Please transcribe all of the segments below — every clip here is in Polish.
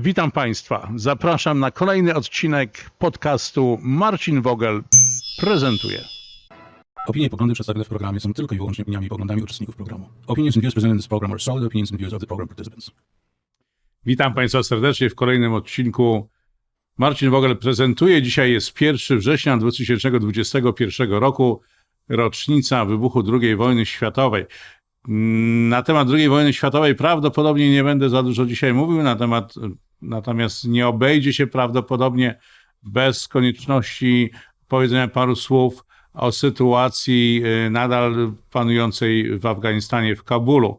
Witam Państwa. Zapraszam na kolejny odcinek podcastu Marcin Wogel prezentuje. Opinie i poglądy przedstawione w programie są tylko i wyłącznie opiniami i poglądami uczestników programu. Opinions and views presented in this program are solid opinions and views of the program participants. Witam Państwa serdecznie w kolejnym odcinku. Marcin Wogel prezentuje. Dzisiaj jest 1 września 2021 roku, rocznica wybuchu II wojny światowej. Na temat II wojny światowej prawdopodobnie nie będę za dużo dzisiaj mówił, na temat, natomiast nie obejdzie się prawdopodobnie bez konieczności powiedzenia paru słów o sytuacji y, nadal panującej w Afganistanie, w Kabulu.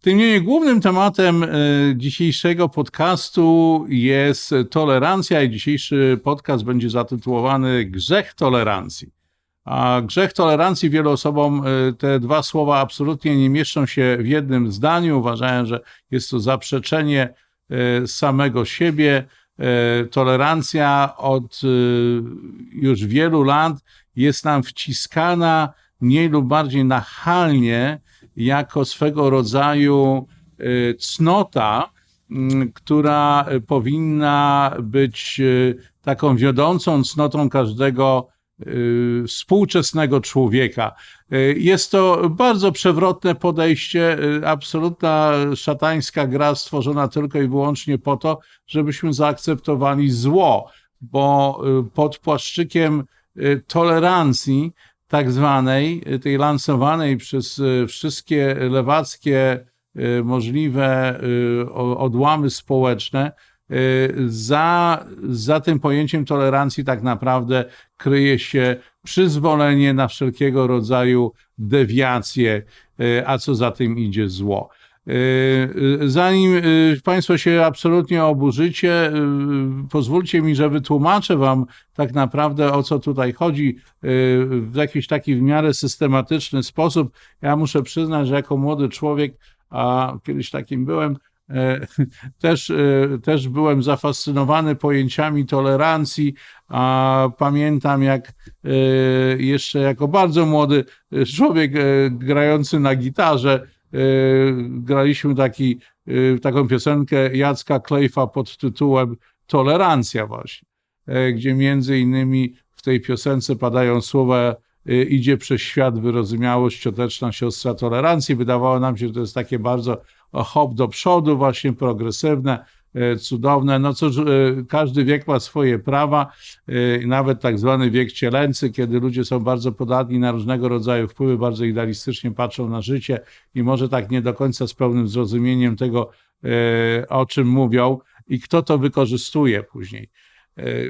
Tym niemniej głównym tematem y, dzisiejszego podcastu jest tolerancja i dzisiejszy podcast będzie zatytułowany Grzech tolerancji. A grzech tolerancji wielu osobom y, te dwa słowa absolutnie nie mieszczą się w jednym zdaniu. Uważają, że jest to zaprzeczenie samego siebie. Tolerancja od już wielu lat jest nam wciskana mniej lub bardziej nachalnie jako swego rodzaju cnota, która powinna być taką wiodącą cnotą każdego współczesnego człowieka. Jest to bardzo przewrotne podejście, absolutna szatańska gra stworzona tylko i wyłącznie po to, żebyśmy zaakceptowali zło, bo pod płaszczykiem tolerancji tak zwanej, tej lansowanej przez wszystkie lewackie możliwe odłamy społeczne, za, za tym pojęciem tolerancji tak naprawdę kryje się przyzwolenie na wszelkiego rodzaju dewiacje, a co za tym idzie zło. Zanim Państwo się absolutnie oburzycie, pozwólcie mi, że wytłumaczę Wam tak naprawdę o co tutaj chodzi w jakiś taki w miarę systematyczny sposób. Ja muszę przyznać, że jako młody człowiek, a kiedyś takim byłem, też, też byłem zafascynowany pojęciami tolerancji, a pamiętam jak jeszcze jako bardzo młody człowiek grający na gitarze, E, graliśmy taki, e, taką piosenkę Jacka Klejfa pod tytułem Tolerancja właśnie, e, gdzie między innymi w tej piosence padają słowa idzie przez świat wyrozumiałość, cioteczna siostra tolerancji. Wydawało nam się, że to jest takie bardzo hop do przodu, właśnie progresywne, E, cudowne. No cóż, e, każdy wiek ma swoje prawa, e, nawet tak zwany wiek cielęcy, kiedy ludzie są bardzo podatni na różnego rodzaju wpływy, bardzo idealistycznie patrzą na życie i może tak nie do końca z pełnym zrozumieniem tego, o czym mówią i kto to wykorzystuje później.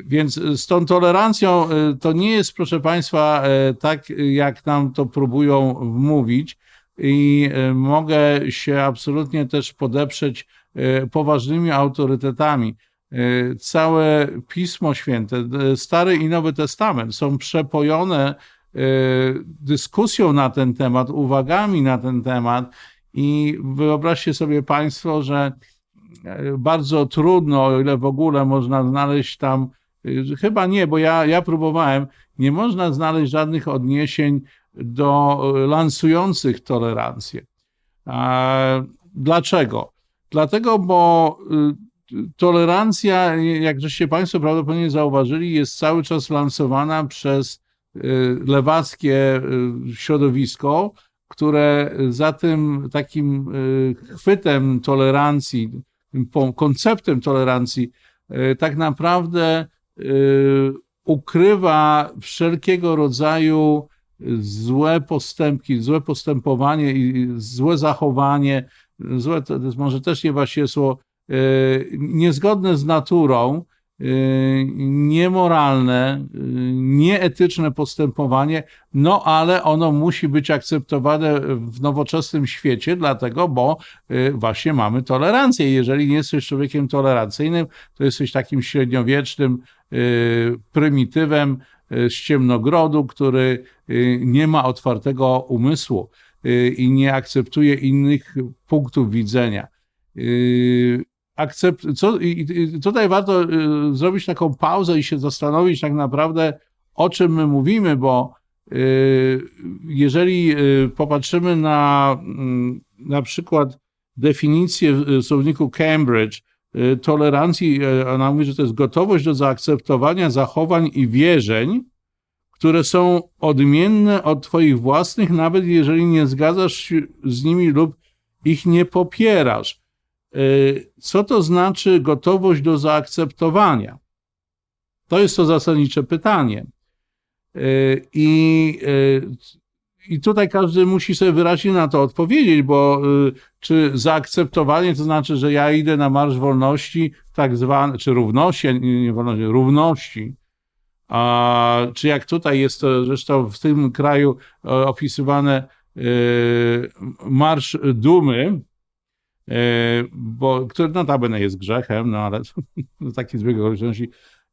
Więc z tą tolerancją to nie jest, proszę Państwa, tak jak nam to próbują wmówić i mogę się absolutnie też podeprzeć E, poważnymi autorytetami. E, całe Pismo Święte, e, Stary i Nowy Testament są przepojone dyskusją na ten temat, uwagami na ten temat i wyobraźcie sobie Państwo, że bardzo trudno, o ile w ogóle można znaleźć tam, chyba nie, bo ja, ja próbowałem, nie można znaleźć żadnych odniesień do lansujących tolerancję. Dlaczego? Dlatego, bo y, tolerancja, jak żeście Państwo prawdopodobnie zauważyli, jest cały czas lansowana przez y, lewackie y, środowisko, które za tym takim chwytem tolerancji, konceptem tolerancji, tak naprawdę ukrywa wszelkiego rodzaju złe postępki, złe postępowanie i złe zachowanie złe to jest może też nie właściwe słowo, e, niezgodne z naturą, e, niemoralne, e, nieetyczne postępowanie, no ale ono musi być akceptowane w nowoczesnym świecie, dlatego, bo właśnie mamy tolerancję. Jeżeli nie jesteś człowiekiem tolerancyjnym, to jesteś takim średniowiecznym prymitywem z ciemnogrodu, który nie ma otwartego umysłu. Y, i nie akceptuje innych punktów widzenia. Y, akcept, co, i tutaj warto y, zrobić taką pauzę i się zastanowić tak naprawdę, o czym my mówimy, bo jeżeli popatrzymy na mm, na przykład definicję w słowniku Cambridge y, tolerancji, y, ona mówi, że to jest gotowość do zaakceptowania zachowań i wierzeń, które są odmienne od Twoich własnych, nawet jeżeli nie zgadzasz się z nimi lub ich nie popierasz. Y, Co to znaczy gotowość do zaakceptowania? To jest to zasadnicze pytanie. Y, I, y, I tutaj każdy musi sobie wyraźnie na to odpowiedzieć, bo y, czy zaakceptowanie to znaczy, że ja idę na Marsz Wolności, tak zwany, czy równości, nie, wolności, równości, a, czy jak tutaj jest to zresztą w tym kraju e, opisywane e, Marsz Dumy, e, bo, który notabene jest grzechem, no ale taki zbieg okoliczności.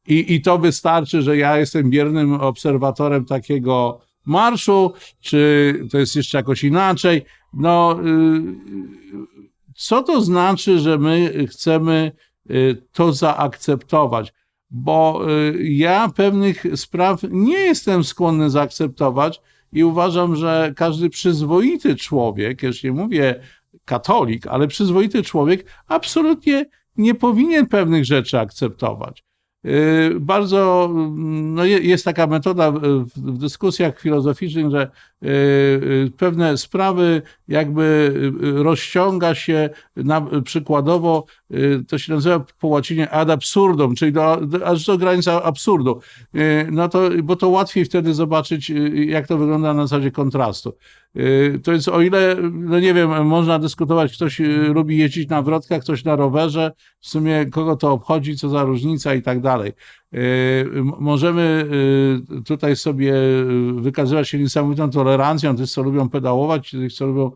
I, I to wystarczy, że ja jestem biernym obserwatorem takiego marszu, czy to jest jeszcze jakoś inaczej. No, y, co to znaczy, że my chcemy y, to zaakceptować? Bo y, ja pewnych spraw nie jestem skłonny zaakceptować i uważam, że każdy przyzwoity człowiek, już nie mówię katolik, ale przyzwoity człowiek absolutnie nie powinien pewnych rzeczy akceptować. Y, Bardzo no je- jest taka metoda w, dyskusjach filozoficznych, że y, y, pewne sprawy jakby rozciąga się na, przykładowo, to się nazywa po łacinie ad absurdum, czyli do, aż do granicy absurdu. No to, bo to łatwiej wtedy zobaczyć, jak to wygląda na zasadzie kontrastu. Y, To jest o ile, no nie wiem, można dyskutować, ktoś y, lubi jeździć na wrotkach, ktoś na rowerze, w sumie kogo to obchodzi, co za różnica i tak dalej. Y, Możemy tutaj sobie wykazywać się niesamowitą tolerancją, tych, co lubią pedałować, tych, co lubią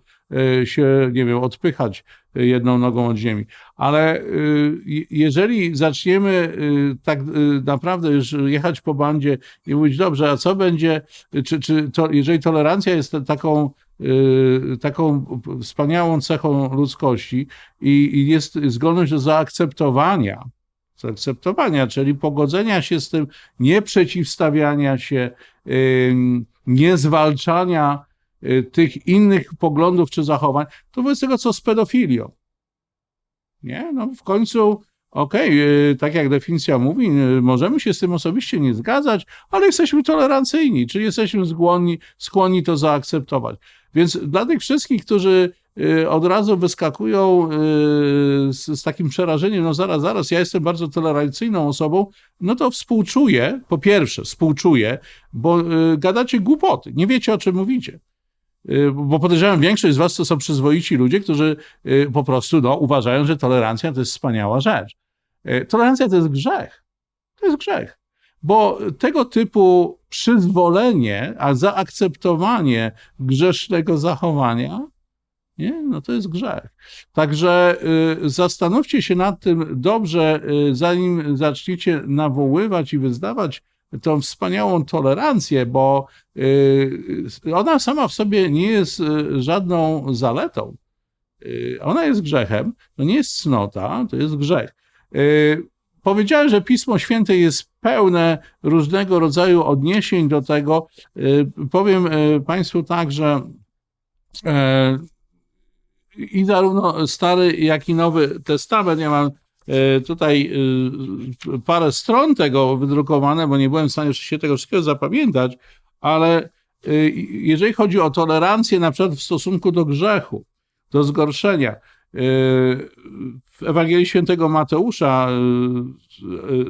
się, nie wiem, odpychać y, jedną nogą od ziemi. Ale y, je- jeżeli zaczniemy y, tak y, naprawdę już jechać po bandzie i mówić, dobrze, a co będzie, czy, czy to, jeżeli tolerancja jest taką, y, taką wspaniałą cechą ludzkości i, i jest zdolność do zaakceptowania, zaakceptowania, czyli pogodzenia się z tym, nie przeciwstawiania się, nie zwalczania y, tych innych poglądów czy zachowań, to wobec tego co z pedofilią. Nie? No w końcu, okej, y, tak jak definicja mówi, y, możemy się z tym osobiście nie zgadzać, ale jesteśmy tolerancyjni, czyli jesteśmy skłonni, skłonni to zaakceptować. Więc dla tych wszystkich, którzy y, od razu wyskakują y, z, z takim przerażeniem, no zaraz, zaraz, ja jestem bardzo tolerancyjną osobą, no to współczuję, po pierwsze współczuję, bo y, gadacie głupoty, nie wiecie o czym mówicie. Y, Bo podejrzewam, większość z was to są przyzwoici ludzie, którzy y, po prostu no, uważają, że tolerancja to jest wspaniała rzecz. Y, Tolerancja to jest grzech. To jest grzech. Bo tego typu przyzwolenie, a zaakceptowanie grzesznego zachowania, nie? no to jest grzech. Także y, zastanówcie się nad tym dobrze, y, zanim zaczniecie nawoływać i wyznawać tą wspaniałą tolerancję, bo y, ona sama w sobie nie jest y, żadną zaletą. Y, Ona jest grzechem, to nie jest cnota, to jest grzech. Powiedziałem, że Pismo Święte jest pełne różnego rodzaju odniesień do tego. Powiem Państwu tak, że i zarówno Stary, jak i Nowy Testament, ja mam tutaj e, parę stron tego wydrukowane, bo nie byłem w stanie się tego wszystkiego zapamiętać, ale e, jeżeli chodzi o tolerancję na przykład w stosunku do grzechu, do zgorszenia, e, w Ewangelii Świętego Mateusza, e, e,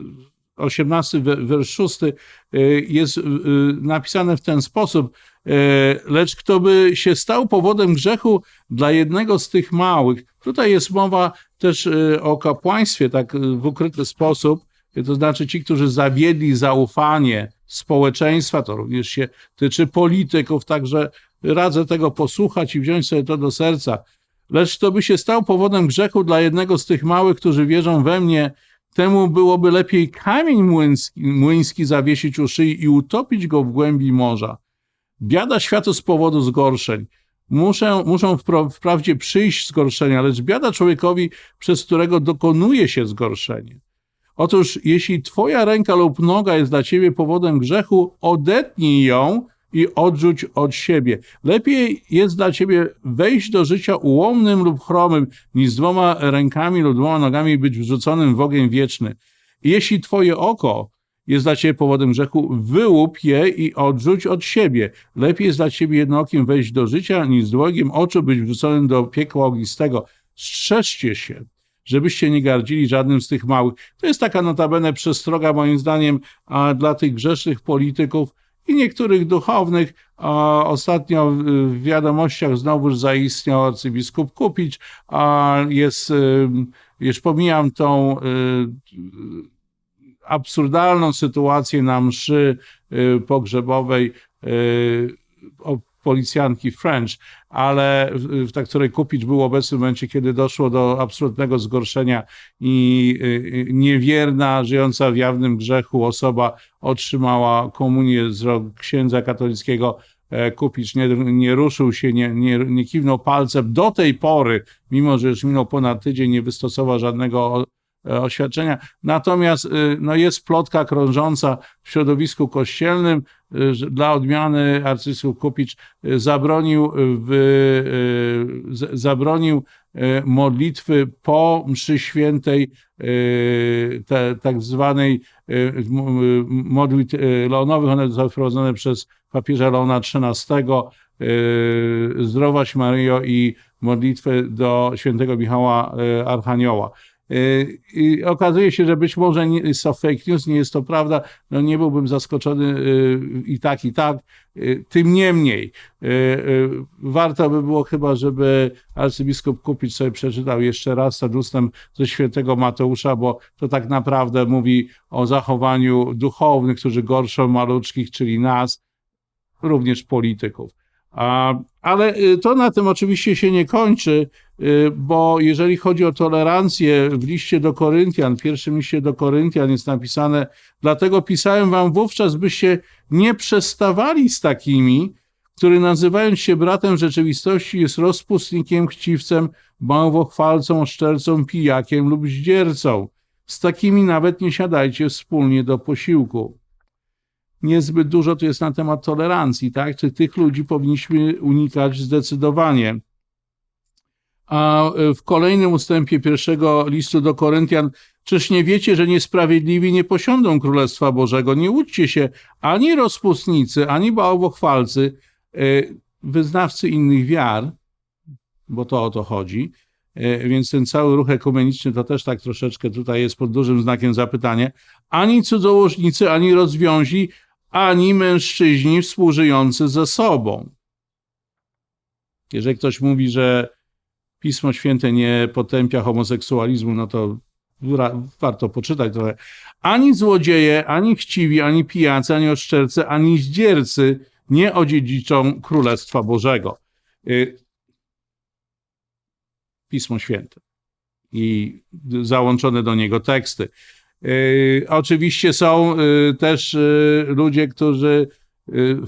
18 we- wiersz 6, e, jest e, napisane w ten sposób, e, lecz kto by się stał powodem grzechu dla jednego z tych małych. Tutaj jest mowa też o kapłaństwie, tak w ukryty sposób, to znaczy ci, którzy zawiedli zaufanie społeczeństwa, to również się tyczy polityków, także radzę tego posłuchać i wziąć sobie to do serca. Lecz kto by się stał powodem grzechu dla jednego z tych małych, którzy wierzą we mnie, temu byłoby lepiej kamień młyński, młyński zawiesić u szyi i utopić go w głębi morza. Biada światu z powodu zgorszeń. Muszę, muszą wpra- wprawdzie przyjść zgorszenia, lecz biada człowiekowi, przez którego dokonuje się zgorszenie. Otóż, jeśli twoja ręka lub noga jest dla ciebie powodem grzechu, odetnij ją i odrzuć od siebie. Lepiej jest dla ciebie wejść do życia ułomnym lub chromym, niż z dwoma rękami lub dwoma nogami być wrzuconym w ogień wieczny. Jeśli twoje oko jest dla ciebie powodem grzechu, wyłup je i odrzuć od siebie. Lepiej jest dla ciebie jednookiem wejść do życia, niż z długim oczu być wrzuconym do piekła ognistego. Strzeżcie się, żebyście nie gardzili żadnym z tych małych. To jest taka notabene przestroga, moim zdaniem, dla tych grzesznych polityków i niektórych duchownych. A, ostatnio w, wiadomościach znowuż zaistniał arcybiskup Kupicz, a jest, y, już pomijam tą y, absurdalną sytuację na mszy y, pogrzebowej o policjantki French, ale w, tak, której Kupicz był obecny w momencie, kiedy doszło do absolutnego zgorszenia i y, y, niewierna, żyjąca w jawnym grzechu osoba otrzymała komunię z rąk księdza katolickiego. E, Kupicz nie, nie ruszył się, nie, nie, nie kiwnął palcem. Do tej pory, mimo że już minął ponad tydzień, nie wystosował żadnego oświadczenia. Natomiast y, no, jest plotka krążąca w środowisku kościelnym, że dla odmiany arcybiskup Kupicz zabronił, w, zabronił modlitwy po mszy świętej, te, tak zwanej modlitw leonowych. One zostały wprowadzone przez papieża Leona XIII. Zdrowaś Maryjo i modlitwę do świętego Michała Archanioła. Y, I okazuje się, że być może nie, jest to fake news, nie jest to prawda. No nie byłbym zaskoczony y, i tak, i tak. Y, Tym niemniej, y, y, warto by było chyba, żeby arcybiskup Kupic sobie przeczytał jeszcze raz ten ustęp ze świętego Mateusza, bo to tak naprawdę mówi o zachowaniu duchownych, którzy gorszą maluczkich, czyli nas, również polityków. Ale y, to na tym oczywiście się nie kończy, y, bo jeżeli chodzi o tolerancję w liście do Koryntian, w pierwszym liście do Koryntian jest napisane, dlatego pisałem wam wówczas, byście nie przestawali z takimi, który nazywając się bratem rzeczywistości jest rozpustnikiem, chciwcem, bałwochwalcą, szczercą, pijakiem lub zdziercą. Z takimi nawet nie siadajcie wspólnie do posiłku niezbyt dużo tu jest na temat tolerancji, tak? Czy tych ludzi powinniśmy unikać zdecydowanie. A e, w kolejnym ustępie pierwszego listu do Koryntian, czyż nie wiecie, że niesprawiedliwi nie posiądą Królestwa Bożego? Nie łudźcie się ani rozpustnicy, ani bałwochwalcy, e, wyznawcy innych wiar, bo to o to chodzi. E, Więc ten cały ruch ekumeniczny to też tak troszeczkę tutaj jest pod dużym znakiem zapytania. Ani cudzołożnicy, ani rozwiązi, ani mężczyźni współżyjący ze sobą. Jeżeli ktoś mówi, że Pismo Święte nie potępia homoseksualizmu, no to warto poczytać trochę. Ani złodzieje, ani chciwi, ani pijacy, ani oszczercy, ani zdziercy nie odziedziczą Królestwa Bożego. Y, Pismo Święte i załączone do niego teksty. Y, Oczywiście są y, też y, ludzie, którzy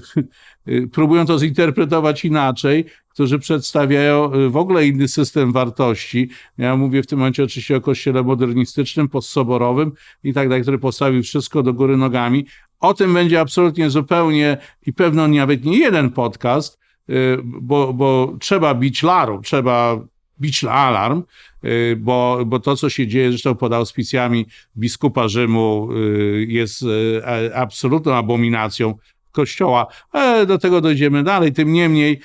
próbują to zinterpretować inaczej, którzy przedstawiają w ogóle inny system wartości. Ja mówię w tym momencie oczywiście o kościele modernistycznym, postsoborowym i tak dalej, który postawił wszystko do góry nogami. O tym będzie absolutnie zupełnie i pewno nawet nie jeden podcast, bo, bo trzeba bić larum, trzeba bić alarm, bo, bo to, co się dzieje, zresztą pod auspicjami biskupa Rzymu, y, jest y, absolutną abominacją Kościoła. Ale do tego dojdziemy dalej. Tym niemniej y,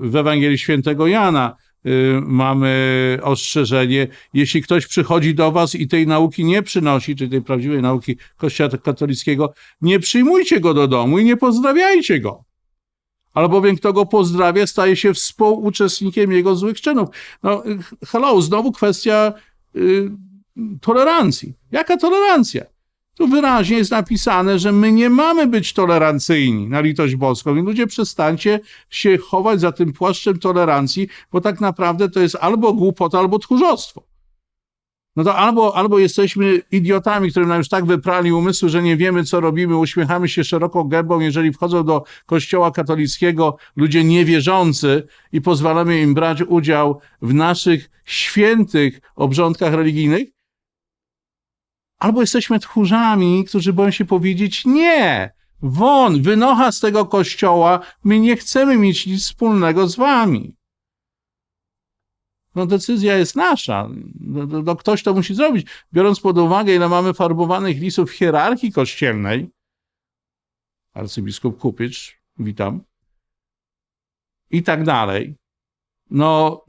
w Ewangelii Świętego Jana y, mamy ostrzeżenie, jeśli ktoś przychodzi do was i tej nauki nie przynosi, czyli tej prawdziwej nauki Kościoła katolickiego, nie przyjmujcie go do domu i nie pozdrawiajcie go albowiem kto go pozdrawia, staje się współuczestnikiem jego złych czynów. No, hello, znowu kwestia y, tolerancji. Jaka tolerancja? Tu wyraźnie jest napisane, że my nie mamy być tolerancyjni na litość boską. I ludzie przestańcie się chować za tym płaszczem tolerancji, bo tak naprawdę to jest albo głupota, albo tchórzostwo. No to albo, albo jesteśmy idiotami, którym nam już tak wyprali umysły, że nie wiemy, co robimy, uśmiechamy się szeroką gębą, jeżeli wchodzą do kościoła katolickiego ludzie niewierzący i pozwalamy im brać udział w naszych świętych obrządkach religijnych, albo jesteśmy tchórzami, którzy boją się powiedzieć nie, Won, wynocha z tego kościoła, my nie chcemy mieć nic wspólnego z wami. No decyzja jest nasza. No, no, no, ktoś to musi zrobić. Biorąc pod uwagę, ile mamy farbowanych lisów w hierarchii kościelnej, arcybiskup Kupicz, witam, i tak dalej, no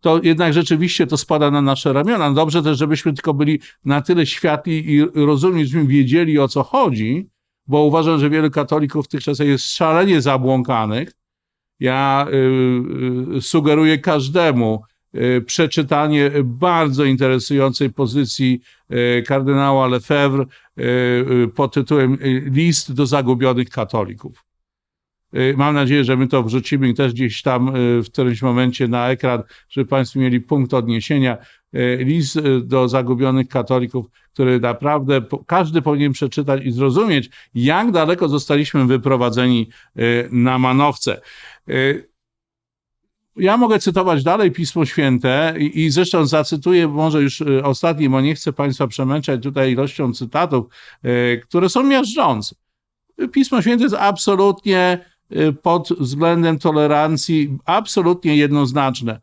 to jednak rzeczywiście to spada na nasze ramiona. Dobrze też, żebyśmy tylko byli na tyle światli i rozumni, żebyśmy wiedzieli o co chodzi, bo uważam, że wielu katolików w tych czasach jest szalenie zabłąkanych. Ja y, y, sugeruję każdemu y, przeczytanie bardzo interesującej pozycji kardynała Lefebvre pod tytułem List do zagubionych katolików. Mam nadzieję, że my to wrzucimy też gdzieś tam w którymś momencie na ekran, żeby Państwo mieli punkt odniesienia. Y, List y, do zagubionych katolików, który naprawdę każdy powinien przeczytać i zrozumieć, jak daleko zostaliśmy wyprowadzeni y, na manowce. Ja mogę cytować dalej Pismo Święte i, i zresztą zacytuję może już ostatni, bo nie chcę Państwa przemęczać tutaj ilością cytatów, które są miażdżące. Pismo Święte jest absolutnie pod względem tolerancji absolutnie jednoznaczne.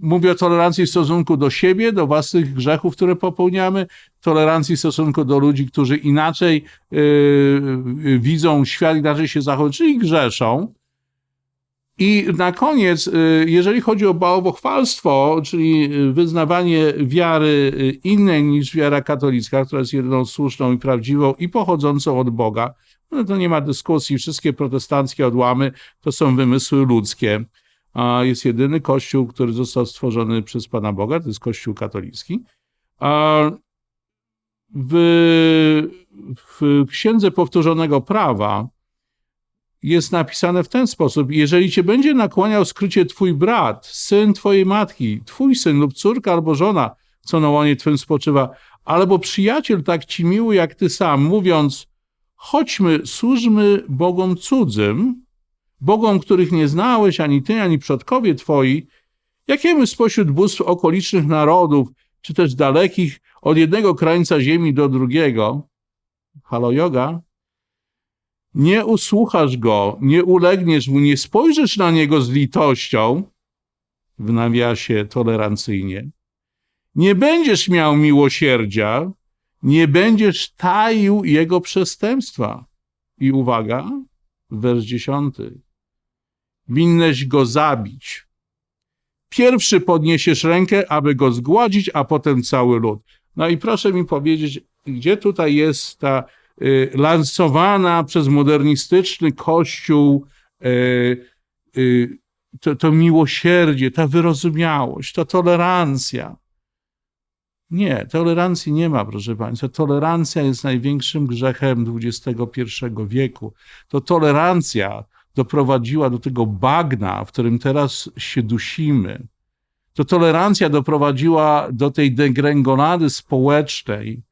Mówię o tolerancji w stosunku do siebie, do własnych grzechów, które popełniamy, tolerancji w stosunku do ludzi, którzy inaczej y, y, widzą świat, inaczej się zachowują, czyli grzeszą. I na koniec, y, jeżeli chodzi o bałwochwalstwo, czyli y, wyznawanie wiary innej niż wiara katolicka, która jest jedyną słuszną i prawdziwą i pochodzącą od Boga, no to nie ma dyskusji. Wszystkie protestanckie odłamy to są wymysły ludzkie. A jest jedyny kościół, który został stworzony przez Pana Boga, to jest kościół katolicki. A w, w Księdze Powtórzonego Prawa jest napisane w ten sposób: Jeżeli cię będzie nakłaniał skrycie twój brat, syn twojej matki, twój syn lub córka albo żona, co na łonie twym spoczywa, albo przyjaciel tak ci miły jak ty sam, mówiąc: chodźmy, służmy Bogom cudzym, Bogom, których nie znałeś ani ty, ani przodkowie twoi, jakiemu spośród bóstw okolicznych narodów, czy też dalekich, od jednego krańca ziemi do drugiego, halo yoga, nie usłuchasz go, nie ulegniesz mu, nie spojrzysz na niego z litością, w nawiasie tolerancyjnie, nie będziesz miał miłosierdzia, nie będziesz taił jego przestępstwa. I uwaga, wers dziesiąty. Winneś go zabić. Pierwszy podniesiesz rękę, aby go zgładzić, a potem cały lud. No i proszę mi powiedzieć, gdzie tutaj jest ta y, lansowana przez modernistyczny kościół y, y, to, to miłosierdzie, ta wyrozumiałość, ta tolerancja. Nie, tolerancji nie ma, proszę Państwa. Tolerancja jest największym grzechem XXI wieku. To tolerancja doprowadziła do tego bagna, w którym teraz się dusimy. To tolerancja doprowadziła do tej degrengolady społecznej,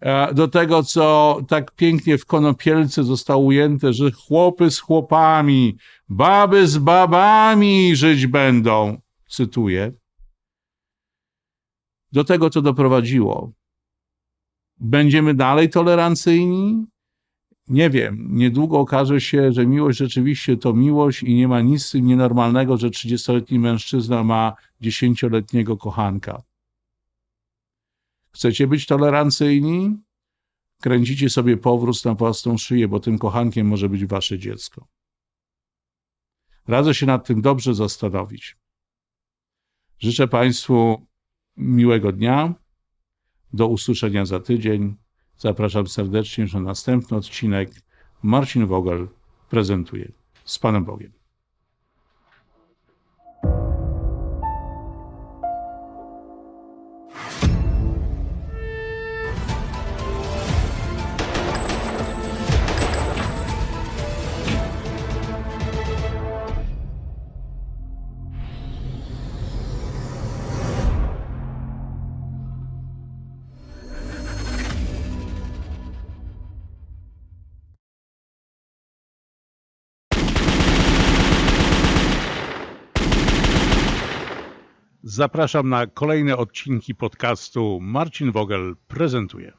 e, do tego, co tak pięknie w Konopielce zostało ujęte, że chłopy z chłopami, baby z babami żyć będą. Cytuję. Do tego, co doprowadziło. Będziemy dalej tolerancyjni? Nie wiem. Niedługo okaże się, że miłość rzeczywiście to miłość i nie ma nic nienormalnego, że 30-letni mężczyzna ma 10-letniego kochanka. Chcecie być tolerancyjni? Kręcicie sobie powrót na własną szyję, bo tym kochankiem może być wasze dziecko. Radzę się nad tym dobrze zastanowić. Życzę Państwu miłego dnia. Do usłyszenia za tydzień. Zapraszam serdecznie na następny odcinek. Marcin Wogel prezentuje. Z Panem Bogiem. Zapraszam na kolejne odcinki podcastu Marcin Wogel prezentuje.